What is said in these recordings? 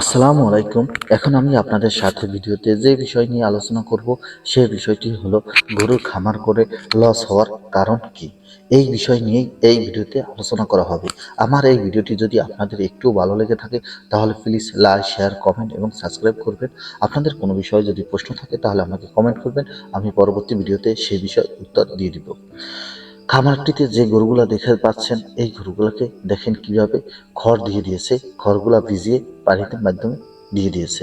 আসসালামু আলাইকুম। এখন আমি আপনাদের সাথে ভিডিওতে যে বিষয় নিয়ে আলোচনা করব সেই বিষয়টি হলো গরুর খামার করে লস হওয়ার কারণ কি? এই বিষয় নিয়েই এই ভিডিওতে আলোচনা করা হবে। আমার এই ভিডিওটি যদি আপনাদের একটু ভালো লেগে থাকে, তাহলে প্লিজ লাইক শেয়ার কমেন্ট এবং সাবস্ক্রাইব করবেন। আপনাদের কোনো বিষয়ে যদি প্রশ্ন থাকে, তাহলে আমাকে কমেন্ট করবেন। আমি পরবর্তী ভিডিওতে সেই বিষয়ে উত্তর দিয়ে দিব। খামারটিতে যে গরুগুলা দেখে পাচ্ছেন, এই গরুগুলাকে দেখেন কীভাবে খড় দিয়ে দিয়েছে, খড়গুলা ভিজিয়ে পানিতে মাধ্যমে দিয়ে দিয়েছে।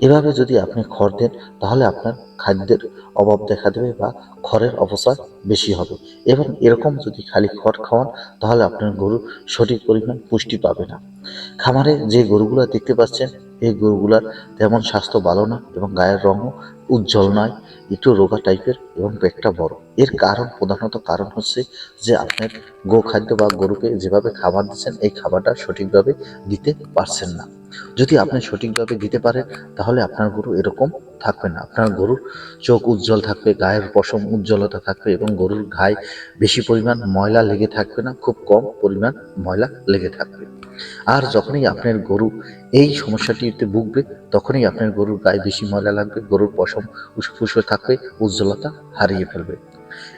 এভাবে যদি আপনি খড় দেন, তাহলে আপনার খাদ্যের অভাব দেখা দেবে বা খড়ের অপচয় বেশি হবে। এবং এরকম যদি খালি খড় খাওয়ান, তাহলে আপনার গরু সঠিক পরিমাণ পুষ্টি পাবে না। খামারে যে গরুগুলা দেখতে পাচ্ছেন এই গরুগুলার তেমন স্বাস্থ্য ভালো না এবং গায়ের রঙও উজ্জ্বল নয়, একটু রোগা টাইপের এবং পেটটা বড়। এর কারণ, প্রধানত কারণ হচ্ছে যে আপনার গোখাদ্য বা গরুকে যেভাবে খাবার দিচ্ছেন, এই খাবারটা সঠিকভাবে দিতে পারছেন না। যদি আপনি সঠিকভাবে দিতে পারেন, তাহলে আপনার গরু এরকম থাকবে না। আপনার গরুর চোখ উজ্জ্বল থাকবে, গায়ের পশম উজ্জ্বলতা থাকবে এবং গরুর গায়ে বেশি পরিমাণ ময়লা লেগে থাকবে না, খুব কম পরিমাণ ময়লা লেগে থাকবে। আর যখনই আপনার গরু এই সমস্যাটিতে ভুগবে, তখনই আপনার গরুর গায়ে বেশি ময়লা লাগবে, গরুর পশম উসফুসে থাকবে, উজ্জ্বলতা হারিয়ে ফেলবে।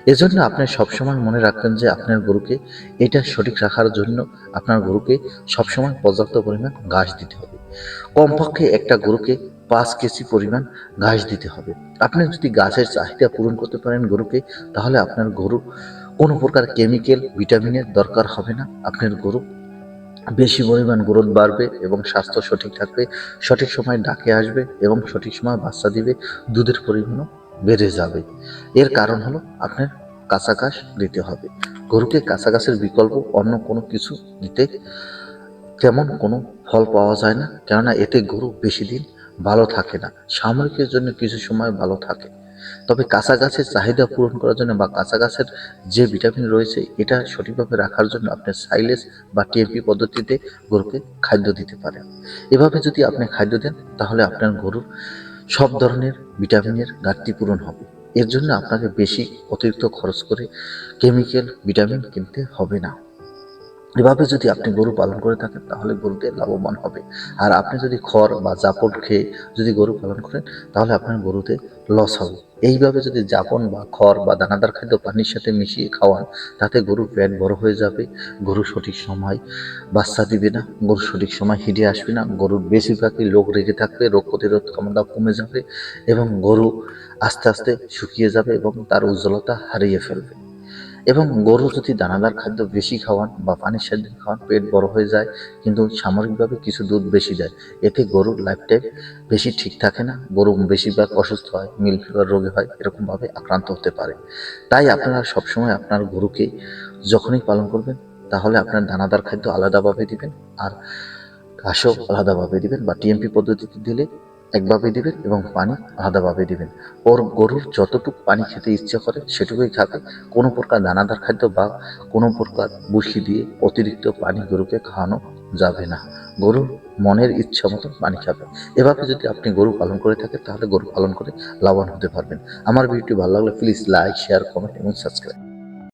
এজন্য আপনি সবসময় মনে রাখবেন যে আপনার গরুকে এটা সঠিক রাখার জন্য আপনার গরুকে সবসময় পর্যাপ্ত পরিমাণ ঘাস দিতে হবে। কমপক্ষে একটা গরুকে পাঁচ কেজি পরিমাণ ঘাস দিতে হবে। আপনি যদি গাছের চাহিদা পূরণ করতে পারেন গরুকে, তাহলে আপনার গরু কোনো প্রকার কেমিক্যাল ভিটামিনের দরকার হবে না। আপনার গরু বেশি পরিমাণ গ্রোথ বাড়বে এবং স্বাস্থ্য সঠিক থাকবে, সঠিক সময় ডাকে আসবে এবং সঠিক সময় বাচ্চা দিবে, দুধের পরিমাণও বেড়ে যাবে। এর কারণ হলো আপনার কাঁচা ঘাস দিতে হবে। গরুকে কাঁচা বিকল্প অন্য কোনো কিছু দিতে তেমন কোনো ফল পাওয়া যায় না, কেননা এতে গরু বেশি দিন ভালো থাকে না। সাময়িকের জন্য কিছু সময় ভালো থাকে। তবে কাঁচা গাছের চাহিদা পূরণ করার জন্য বা কাঁচা গাছের যে ভিটামিন রয়েছে, এটা সঠিকভাবে রাখার জন্য আপনি সাইলেজ বা টিএমপি পদ্ধতিতে গরুকে খাদ্য দিতে পারেন। এভাবে যদি আপনি খাদ্য দেন, তাহলে আপনার গরুর সব ধরনের ভিটামিনের ঘাটতি পূরণ হবে। এর জন্য আপনাকে বেশি অতিরিক্ত খরচ করে কেমিক্যাল, ভিটামিন কিনতে হবে না। এভাবে যদি আপনি গরু পালন করে থাকেন, তাহলে গরুতে লাভবান হবে। আর আপনি যদি খড় বা জাপন খেয়ে যদি গরু পালন করেন, তাহলে আপনার গরুতে লস হবে। এইভাবে যদি জাপন বা খড় বা দানাদার খাদ্য পানির সাথে মিশিয়ে খাওয়ান, তাতে গরুর পেট বড় হয়ে যাবে, গরু সঠিক সময় বাচ্চা দিবে না, গরু সঠিক সময় হিটে আসবে না, গরুর বেশিরভাগই লোক রেগে থাকবে, রোগ প্রতিরোধ ক্ষমতা কমে যাবে এবং গরু আস্তে আস্তে শুকিয়ে যাবে এবং তার উজ্জ্বলতা হারিয়ে ফেলবে। এবং গরু যদি দানাদার খাদ্য বেশি খাওয়ান বা পানির সাথে খাওয়ান, পেট বড় হয়ে যায়, কিন্তু সামরিকভাবে কিছু দুধ বেশি দেয়। এতে গরুর লাইফ টাইম বেশি ঠিক থাকে না, গরু বেশিরভাগ অসুস্থ হয় মিল ফিভার রোগে হয়, এরকমভাবে আক্রান্ত হতে পারে। তাই আপনারা সবসময় আপনার গরুকে যখনই পালন করবেন, তাহলে আপনার দানাদার খাদ্য আলাদাভাবে দিবেন, আর ঘাসও আলাদাভাবে দিবেন বা টিএমপি পদ্ধতিতে দিলে একভাবে দিবেন এবং পানি আলাদাভাবে দিবেন। ওর গরুর যতটুকু পানি খেতে ইচ্ছা করে সেটুকুই খাবে কোনো প্রকার দানাদার খাদ্য বা কোনো প্রকার বুসি দিয়ে অতিরিক্ত পানি গরুকে খাওয়ানো যাবে না। গরুর মনের ইচ্ছা মতো পানি খাবে। এভাবে যদি আপনি গরু পালন করে থাকেন, তাহলে গরু পালন করে লাভবান হতে পারবেন। আমার ভিডিওটি ভালো লাগলে প্লিজ লাইক শেয়ার কমেন্ট এবং সাবস্ক্রাইব